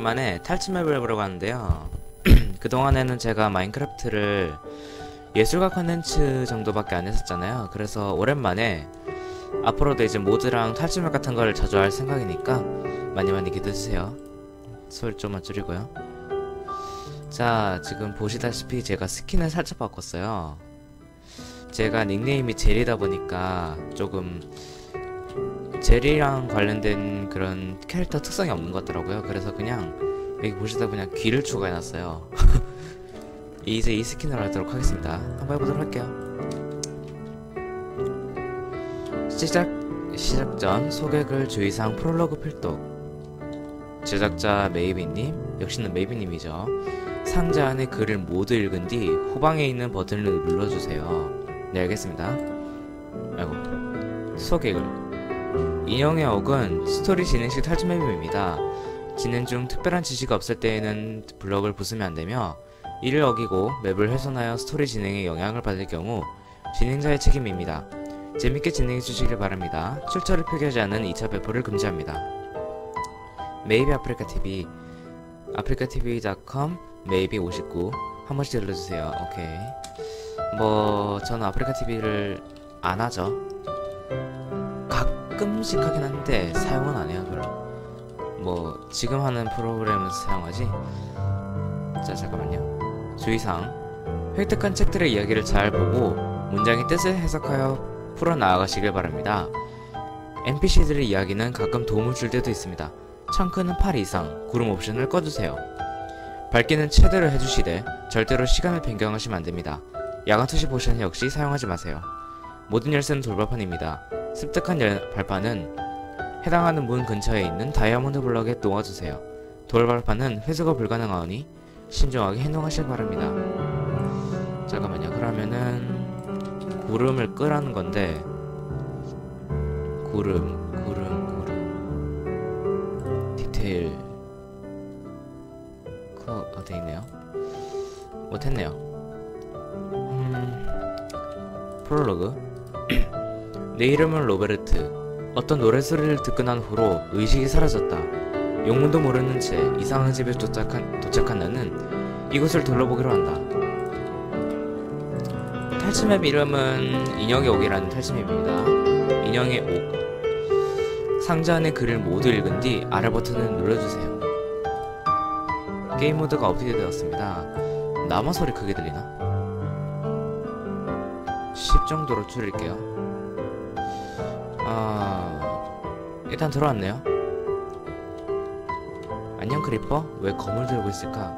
오랜만에 탈출 맵을 해보려고 하는데요. 그동안에는 제가 마인크래프트를 예술가 컨텐츠 정도밖에 안 했었잖아요. 그래서 오랜만에 앞으로도 이제 모드랑 탈출 맵 같은 걸 자주 할 생각이니까 많이 많이 기대해주세요. 소리 좀만 줄이고요. 자, 지금 보시다시피 제가 스킨을 살짝 바꿨어요. 제가 닉네임이 젤이다 보니까 조금 젤이랑 관련된 그런 캐릭터 특성이 없는 것 같더라고요. 그래서 그냥 여기 보시다 그냥 귀를 추가해놨어요. 이제 이 스킨으로 하도록 하겠습니다. 한번 해보도록 할게요. 시작 시작 전 소개글 주의사항 프롤로그 필독 제작자 메이비님 역시는 메이비님이죠. 상자 안에 글을 모두 읽은 뒤 후방에 있는 버튼을 눌러주세요. 네 알겠습니다. 아이고 소개글 인형의 억은 스토리 진행식 탈출 맵입니다. 진행 중 특별한 지시가 없을 때에는 블럭을 부수면 안되며 이를 어기고 맵을 훼손하여 스토리 진행에 영향을 받을 경우 진행자의 책임입니다. 재밌게 진행해 주시길 바랍니다. 출처를 표기하지 않은 2차 배포를 금지합니다. 메이비 아프리카 TV 아프리카TV.com 메이비 59 한 번씩 들러주세요. 오케이. 뭐 저는 아프리카 TV를 안 하죠. 가끔씩 하긴 하는데 사용은 안 해요 별로. 뭐 지금 하는 프로그램은 사용하지. 자 잠깐만요. 주의사항 획득한 책들의 이야기를 잘 보고 문장의 뜻을 해석하여 풀어 나아가시길 바랍니다. NPC들의 이야기는 가끔 도움을 줄 때도 있습니다. 청크는 8 이상, 구름 옵션을 꺼주세요. 밝기는 최대로 해주시되 절대로 시간을 변경하시면 안됩니다. 야간 투시 포션 역시 사용하지 마세요. 모든 열쇠는 돌발판입니다. 습득한 열, 발판은 해당하는 문 근처에 있는 다이아몬드 블럭에 놓아주세요. 돌 발판은 회수가 불가능하오니 신중하게 행동하시길 바랍니다. 잠깐만요. 그러면은 구름을 끄라는 건데 구름, 구름, 구름 디테일 그 어디 있네요? 못했네요. 음, 프롤로그 내 이름은 로베르트. 어떤 노래소리를 듣고 난 후로 의식이 사라졌다. 영문도 모르는 채 이상한 집에 도착한, 도착한 나는 이곳을 둘러보기로 한다. 탈출맵 이름은 인형의 옥이라는 탈출맵입니다. 인형의 옥. 상자 안의 글을 모두 읽은 뒤 아래 버튼을 눌러주세요. 게임 모드가 업데이트되었습니다. 나만 소리 크게 들리나? 10 정도로 줄일게요. 일단 들어왔네요. 안녕 크리퍼? 왜 검을 들고 있을까?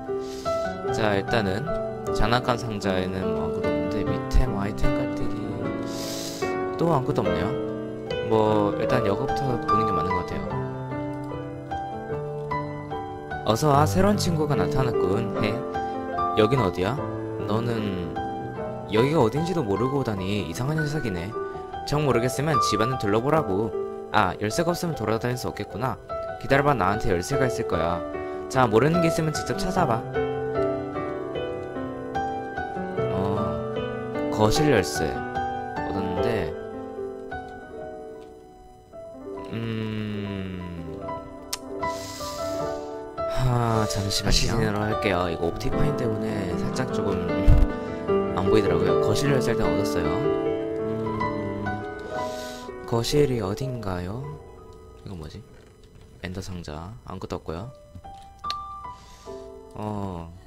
자 일단은 장난감 상자에는 뭐 아무것도 없는데 밑에 뭐 아이템 깔때기 또 아무것도 없네요. 뭐 일단 여기부터 보는 게 맞는 것 같아요. 어서 와 새로운 친구가 나타났군 해. 여긴 어디야? 너는 여기가 어딘지도 모르고 오다니 이상한 녀석이네. 정 모르겠으면 집안을 둘러보라고. 아 열쇠가 없으면 돌아다닐 수 없겠구나. 기다려봐 나한테 열쇠가 있을 거야. 자 모르는 게 있으면 직접 찾아봐. 어 거실 열쇠 얻었는데 음. 하, 잠시만요. 다시 진행을 할게요. 이거 옵티파인 때문에 살짝 조금 안 보이더라고요. 거실 열쇠 일단 얻었어요. 음, 거실이 어딘가요? 이거 뭐지? 엔더 상자 아무것도 없고요. 어.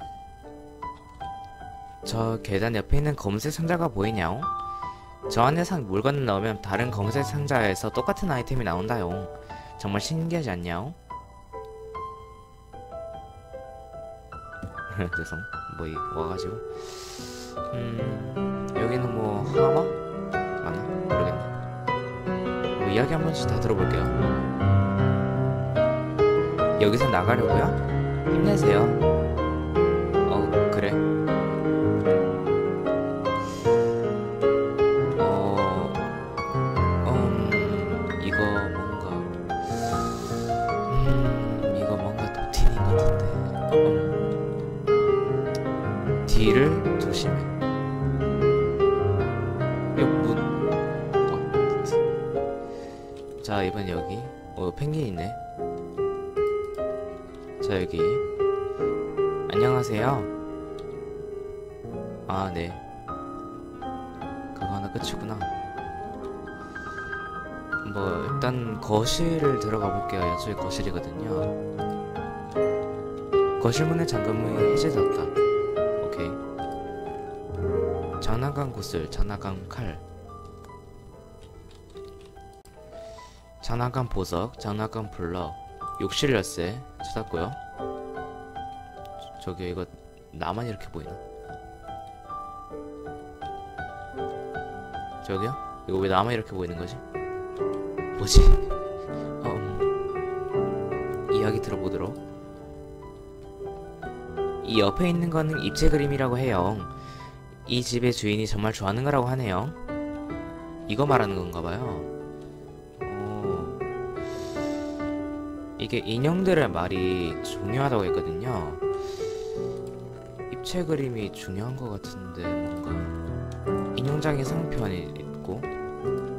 저 계단 옆에 있는 검은색 상자가 보이냐오? 저 안에 상 물건을 넣으면 다른 검은색 상자에서 똑같은 아이템이 나온다요. 정말 신기하지 않냐오? 죄송. 뭐, 이, 와가지고. 음, 여기는 뭐, 하마? 맞나? 모르겠네. 뭐, 이야기 한 번씩 다 들어볼게요. 여기서 나가려고요? 힘내세요. 아 네. 그거 하나 끝이구나. 뭐 일단 거실을 들어가 볼게요. 저희 거실이거든요. 거실 문의 잠금이 해제되었다. 오케이. 장난감 구슬 장난감 칼. 장난감 보석 장난감 블럭. 욕실 열쇠 찾았고요. 저기 이거 나만 이렇게 보이나? 저기요? 이거 왜 나만 이렇게 보이는 거지? 뭐지? 어, 음, 이야기 들어보도록 이 옆에 있는 거는 입체 그림이라고 해요 이 집의 주인이 정말 좋아하는 거라고 하네요 이거 말하는 건가 봐요 어, 이게 인형들의 말이 중요하다고 했거든요 입체 그림이 중요한 것 같은데 뭔가 인형장의 상편이 있고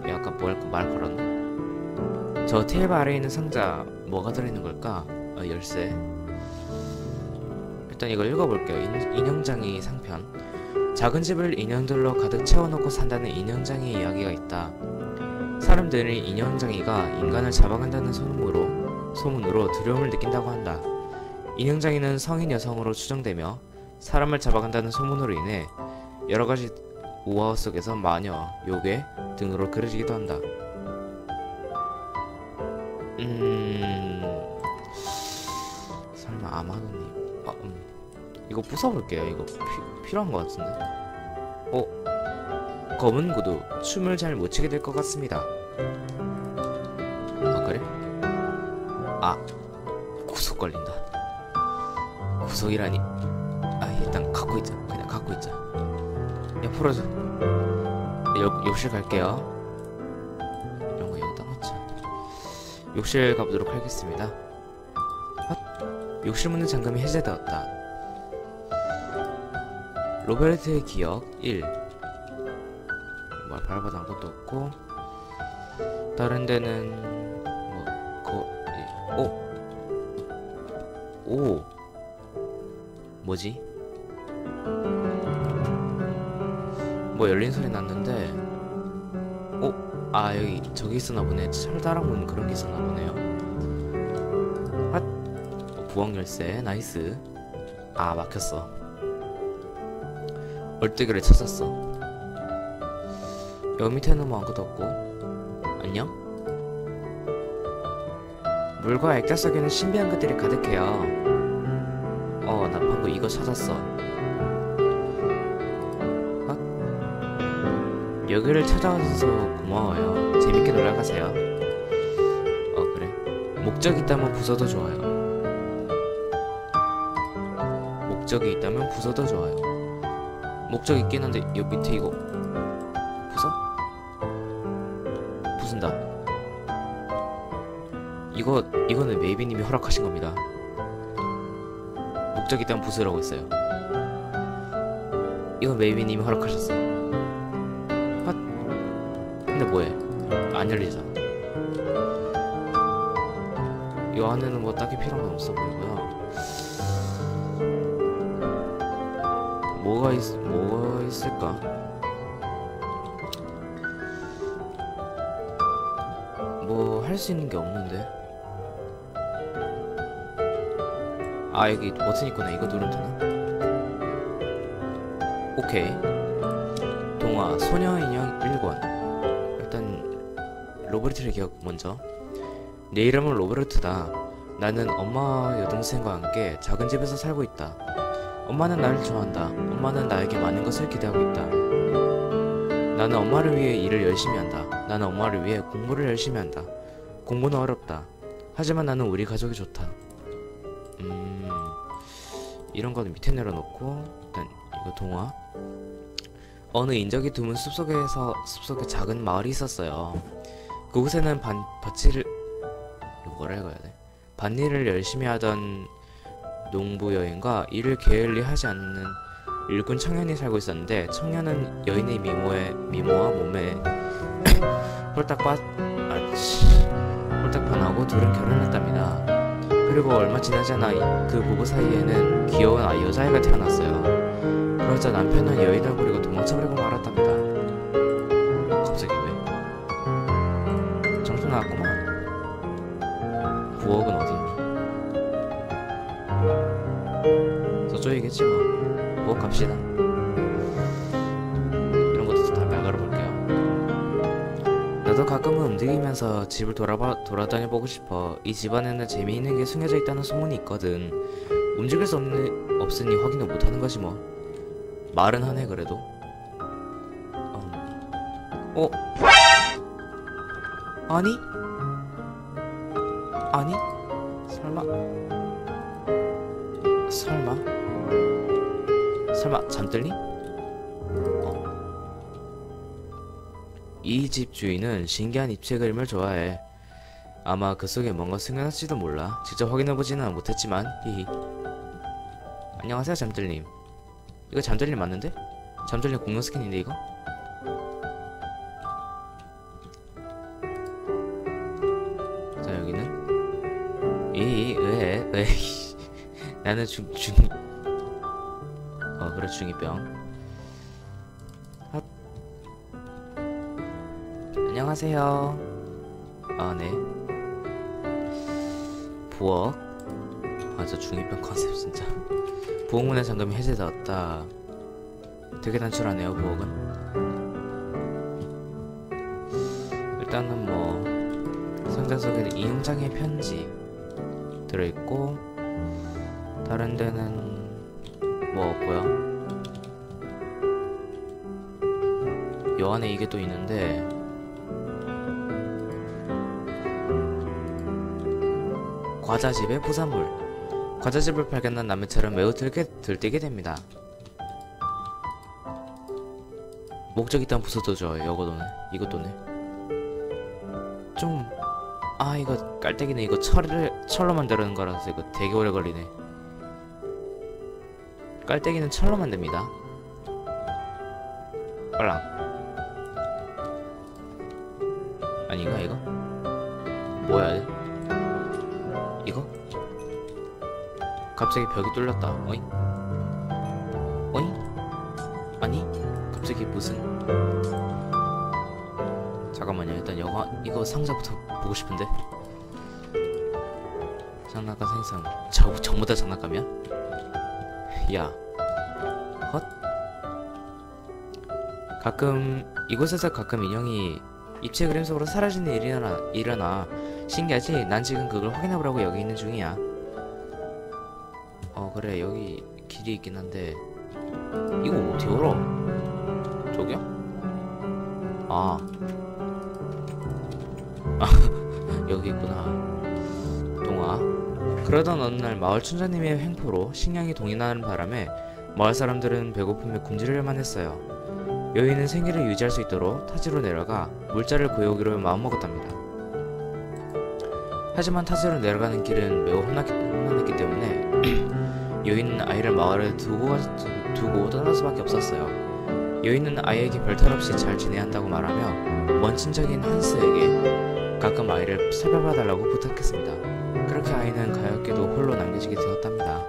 약간 뭘말 걸었나? 저 테이블 아래에 있는 상자 뭐가 들어있는 걸까? 어, 열쇠. 일단 이걸 읽어볼게요. 인, 인형장의 상편 작은 집을 인형들로 가득 채워놓고 산다는 인형장의 이야기가 있다. 사람들이 인형장이가 인간을 잡아간다는 소문으로 소문으로 두려움을 느낀다고 한다. 인형장이는 성인 여성으로 추정되며 사람을 잡아간다는 소문으로 인해 여러가지 우화 속에서 마녀, 요괴 등으로 그려지기도 한다. 음... 설마 아마도님... 아, 음... 이거 부숴볼게요. 이거 피, 필요한 것 같은데. 어? 검은 구두, 춤을 잘 못 추게 될 것 같습니다. 아, 그래? 아, 구속 걸린다. 구속이라니. 아, 일단 갖고 있자. 그냥 갖고 있자. 야, 풀어줘. 욕, 욕실 갈게요. 이런 거 여기다 놓자. 욕실 가보도록 하겠습니다. 헛! 욕실 문의 잠금이 해제되었다. 로베르트의 기억 1. 뭐 밟아도 아무것도 없고 다른 데는 뭐 거, 이- 오! 오! 뭐지? 뭐 열린 소리 났는데 어? 아 여기 저기 있었나 보네. 철다랑 문 그런 게 있었나 보네요. 핫! 어, 부엌 열쇠. 나이스. 아 막혔어. 얼뜨기를 찾았어. 여기 밑에는 뭐 아무것도 없고. 안녕? 물과 액자 속에는 신비한 것들이 가득해요. 어나 방금 이거 찾았어 여기를 찾아와줘서 고마워요. 재밌게 놀러가세요. 어 그래. 목적이 있다면 부숴도 좋아요. 목적이 있다면 부숴도 좋아요. 목적 있긴 한데 여기 밑에 이거 부숴? 부순다. 이거 이거는 메이비님이 허락하신 겁니다. 목적 있다면 부수라고 했어요. 이건 메이비님이 허락하셨어. 근데 뭐해? 안 열리잖아. 이 안에는 뭐 딱히 필요한 건 없어 보이고요. 뭐가 있, 뭐가 있을까? 뭐 할 수 있는 게 없는데. 아 여기 버튼 있구나. 이거 누르면 되나? 오케이. 동화 소녀 인형 1권. 기억 먼저? 내 이름은 로버트다. 나는 엄마와 여동생과 함께 작은 집에서 살고 있다. 엄마는 나를 좋아한다. 엄마는 나에게 많은 것을 기대하고 있다. 나는 엄마를 위해 일을 열심히 한다. 나는 엄마를 위해 공부를 열심히 한다. 공부는 어렵다. 하지만 나는 우리 가족이 좋다. 음 이런 거는 밑에 내려놓고 일단 이거 동화. 어느 인적이 드문 숲속에서 숲속에 작은 마을이 있었어요. 그곳에는 반 밭을 뭐라 해야 돼? 밭일을 열심히 하던 농부 여인과 일을 게을리 하지 않는 일꾼 청년이 살고 있었는데 청년은 여인의 미모에 미모와 몸에 홀딱 빠 아치 홀딱 반하고 둘은 결혼했답니다. 그리고 얼마 지나지 않아 이- 그 부부 사이에는 귀여운 아이 여자아이가 태어났어요. 그러자 남편은 여인을 부리고 도망쳐버리고 정신 나갔구만. 부엌은 어디 있니? 저쪽이겠지 뭐. 부엌 갑시다. 이런 것도 다 나가볼게요. 나도 가끔은 움직이면서 집을 돌아봐, 돌아다녀 보고 싶어. 이 집안에는 재미있는 게 숨겨져 있다는 소문이 있거든. 움직일 수 없는, 없으니 확인을 못하는 거지 뭐. 말은 하네 그래도. 어. 어? 아니? 아니? 설마? 설마? 설마 잠들니? 어. 이 집 주인은 신기한 입체 그림을 좋아해. 아마 그 속에 뭔가 숨겨놨지도 몰라. 직접 확인해보지는 못했지만, 히히. 안녕하세요, 잠들님. 이거 잠들님 맞는데? 잠들님 공룡 스킨인데, 이거? 왜, 왜, 나는 중, 중, 어, 그래, 중2병. 핫. 안녕하세요. 아, 네. 부엌. 아, 저 중2병 컨셉 진짜. 부엌문의 잠금이 해제되었다. 되게 단출하네요, 부엌은. 일단은 뭐, 상자 속에 이용장의 편지 들어있고, 다른 데는 뭐 없고요. 요 안에 이게 또 있는데 과자집의 부산물 과자집을 발견한 남매처럼 매우 들게, 들뜨게 됩니다. 목적 있단 부서도죠. 이거도네. 이것도네. 좀... 아 이거 깔때기네. 이거 철을, 철로 만드는 거라서 이거 되게 오래 걸리네. 깔때기는 철로 만듭니다. 빨랑. 아닌가 이거? 뭐야 이거? 갑자기 벽이 뚫렸다. 어잉? 어잉? 아니? 갑자기 무슨? 잠깐만요. 일단 영화 이거 상자부터 보고 싶은데. 장난감 생성. 저 전부 다 장난감이야? 야. 헛. 가끔 이곳에서 가끔 인형이 입체 그림 속으로 사라지는 일이 일어나, 일어나 신기하지? 난 지금 그걸 확인해보라고 여기 있는 중이야. 어 그래 여기 길이 있긴 한데 이거 어떻게 열어? 저기요? 아. 아 여기 있구나. 동아. 그러던 어느 날 마을 춘자님의 횡포로 식량이 동인하는 바람에 마을 사람들은 배고픔에 굶주릴만 했어요. 여인은 생계를 유지할 수 있도록 타지로 내려가 물자를 구해오기로 마음먹었답니다. 하지만 타지로 내려가는 길은 매우 험난했기, 험난했기 때문에 여인은 아이를 마을에 두고, 두고 떠날 수밖에 없었어요. 여인은 아이에게 별탈 없이 잘 지내야 한다고 말하며 먼 친척인 한스에게 가끔 아이를 살펴봐달라고 부탁했습니다. 그렇게 아이는 가엾게도 홀로 남겨지게 되었답니다.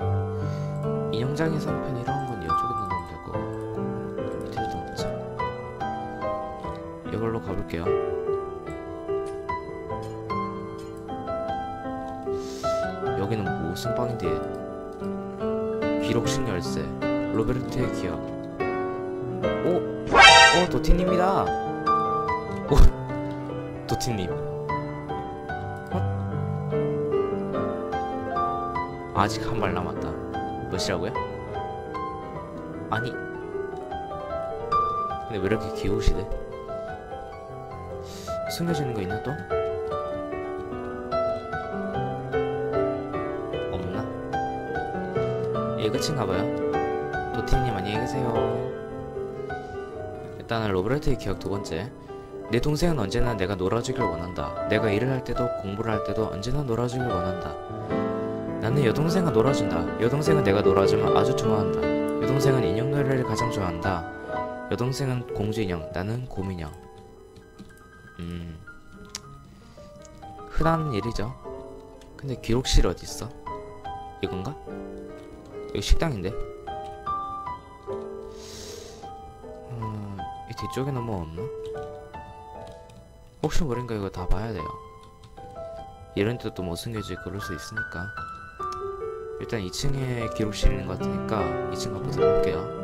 음... 인형장의 상편 이런 건 이쪽에 넣으면 될 거고 밑에도 넣자. 이걸로 가볼게요. 여기는 무슨 방인데? 기록식 열쇠, 로베르트의 기억. 오, 어 도티님이다. 오, 도티님. 어? 아직 한 발 남았다. 몇이라고요? 아니. 근데 왜 이렇게 귀여우시대? 숨겨지는 거 있나 또? 없나? 예, 끝인가봐요. 도티님 안녕히 계세요. 일단은 로베르트의 기억 두 번째. 내 동생은 언제나 내가 놀아주길 원한다. 내가 일을 할 때도 공부를 할 때도 언제나 놀아주길 원한다. 나는 여동생과 놀아준다. 여동생은 내가 놀아주면 아주 좋아한다. 여동생은 인형 노래를 가장 좋아한다. 여동생은 공주 인형, 나는 곰 인형. 음, 흔한 일이죠. 근데 기록실 어디 있어? 이건가? 여기 식당인데. 음, 이 뒤쪽에는 뭐 없나? 혹시 모르니까 이거 다 봐야 돼요. 이런 데도 못 숨겨지 그럴 수 있으니까. 일단 2층에 기록실 있는 것 같으니까 2층 가보도록 할게요.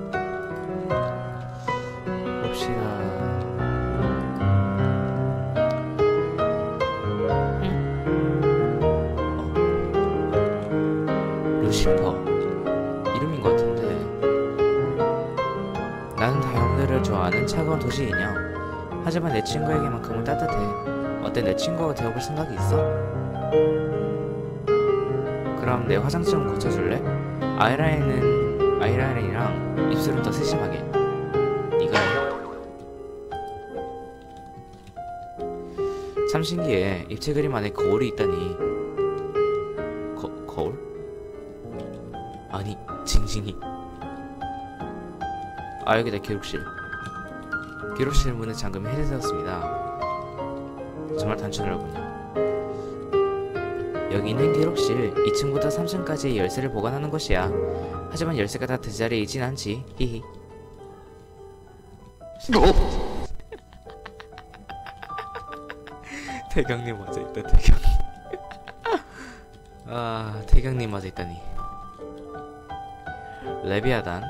내 친구에게만큼은 따뜻해 어때 내 친구가 되어볼 생각이 있어? 그럼 내 화장실 좀 고쳐줄래? 아이라인은 아이라인이랑 입술은 더 세심하게 네가 해. 참 신기해 입체 그림 안에 거울이 있다니 거, 거울? 아니 징징이 아 여기다 기록실 기록실 문의 잠금이 해제되었습니다 정말 단순하군요. 여기는 기록실 2층부터 3층까지 열쇠를 보관하는 곳이야? 하지만 열쇠가 다 제자리에 있진 않지. 히히. 태경님 맞아 있다 태경. 아 태경님 맞아 있다니. 레비아단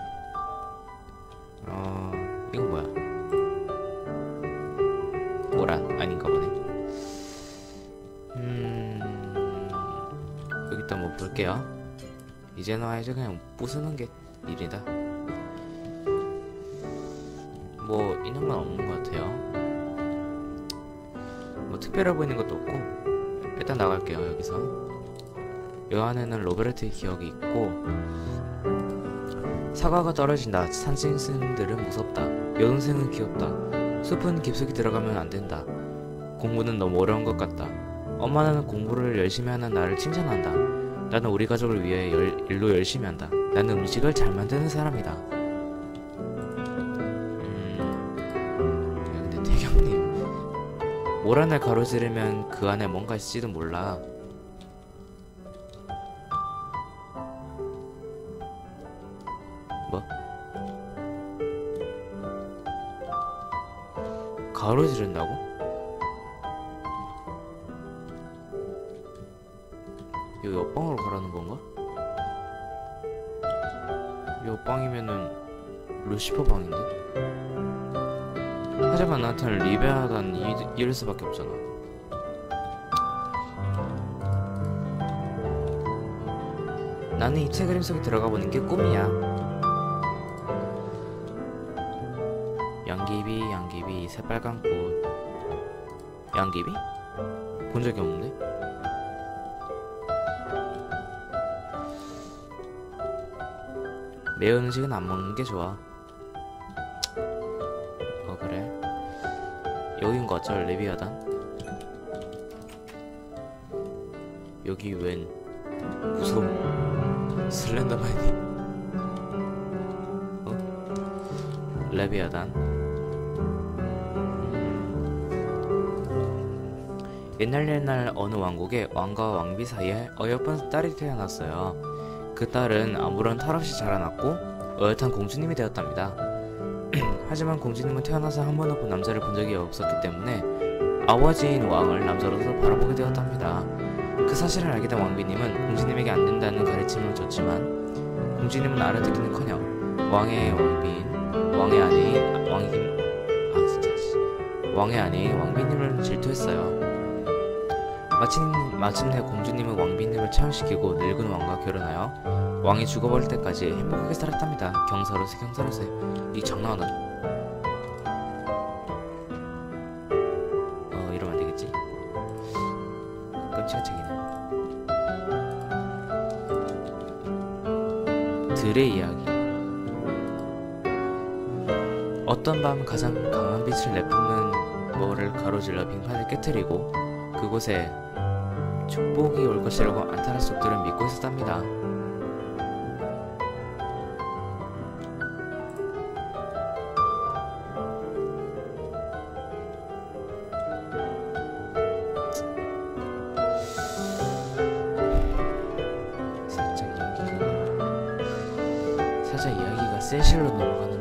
이제는 아이제 그냥 부수는 게 일이다 뭐 있는 건 없는 것 같아요 뭐 특별해 보이는 것도 없고 일단 나갈게요 여기서 요 안에는 로베르트의 기억이 있고 사과가 떨어진다. 산짐승들은 무섭다. 여동생은 귀엽다. 숲은 깊숙이 들어가면 안 된다. 공부는 너무 어려운 것 같다. 엄마는 공부를 열심히 하는 나를 칭찬한다. 나는 우리 가족을 위해 열, 일로 열심히 한다. 나는 음식을 잘 만드는 사람이다. 음, 야, 근데 태경님, 모란을 가로지르면 그 안에 뭔가 있을지도 몰라. 뭐? 가로지른다고? 옆방으로 가라는 건가? 이 옆방이면은 루시퍼 방인데? 하지만 나한테는 리베아단 이- 이럴 수밖에 없잖아 나는 입체 그림 속에 들어가 보는 게 꿈이야 양귀비 양귀비 새빨간 꽃 양귀비? 본 적이 없는데? 매운 음식은 안 먹는 게 좋아 어 그래? 여긴 거 같죠 레비아단? 여기 웬 무서워 슬렌더맨이 어? 레비아단 음. 옛날 옛날 어느 왕국에 왕과 왕비 사이에 어여쁜 딸이 태어났어요. 그 딸은 아무런 탈 없이 자라났고 어엿한 공주님이 되었답니다. 하지만 공주님은 태어나서 한 번도 본 남자를 본 적이 없었기 때문에 아버지인 왕을 남자로서 바라보게 되었답니다. 그 사실을 알게 된 왕비님은 공주님에게 안 된다는 가르침을 줬지만 공주님은 알아듣기는커녕 왕의 왕비인 왕의 아내인 왕이 아 진짜 씨. 왕의 아내인 왕비님을 질투했어요. 마침 마침내 공주님은 왕비님을 차용시키고 늙은 왕과 결혼하여 왕이 죽어버릴 때까지 행복하게 살았답니다. 경사로세 경사로세 이 장난 하나? 어 이러면 안 되겠지? 끔찍한 책이네. 들의 이야기. 어떤 밤 가장 강한 빛을 내뿜는 뭐를 가로질러 빙판을 깨뜨리고 그곳에 축복이 올 것이라고 안타라 속들은 믿고 있었답니다. 살짝 이야기가 살짝 이야기가 센실로 넘어가는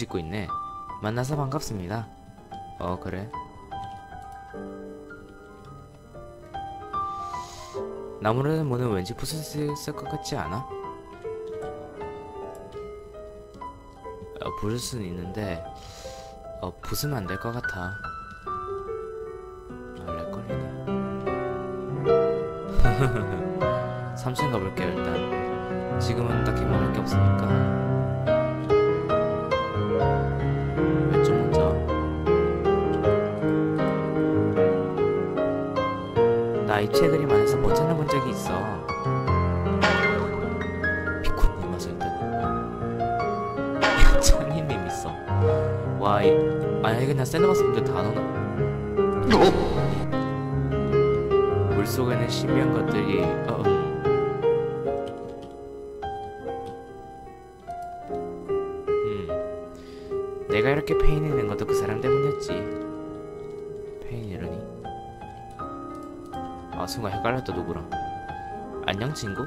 씻고 있네. 만나서 반갑습니다. 어 그래. 나무라는 문은 왠지 부술 수 있을 것 같지 않아? 어, 부술 수는 있는데 어, 부수면 안 될 것 같아. 아, 렉 걸리네. 3층 가볼게요 일단. 지금은 딱히 먹을 게 없으니까 나 입체 그림 안에서 못 찾아본 적이 있어? 피쿠님 맞을 듯 찬이님 있어. 와 이, 만약에 그냥 샌드박스 분들 다 넣어. 물속에는 신비한 것들이 어, 음. 내가 이렇게 페인이 순간 헷갈렸다 누구랑 안녕 친구?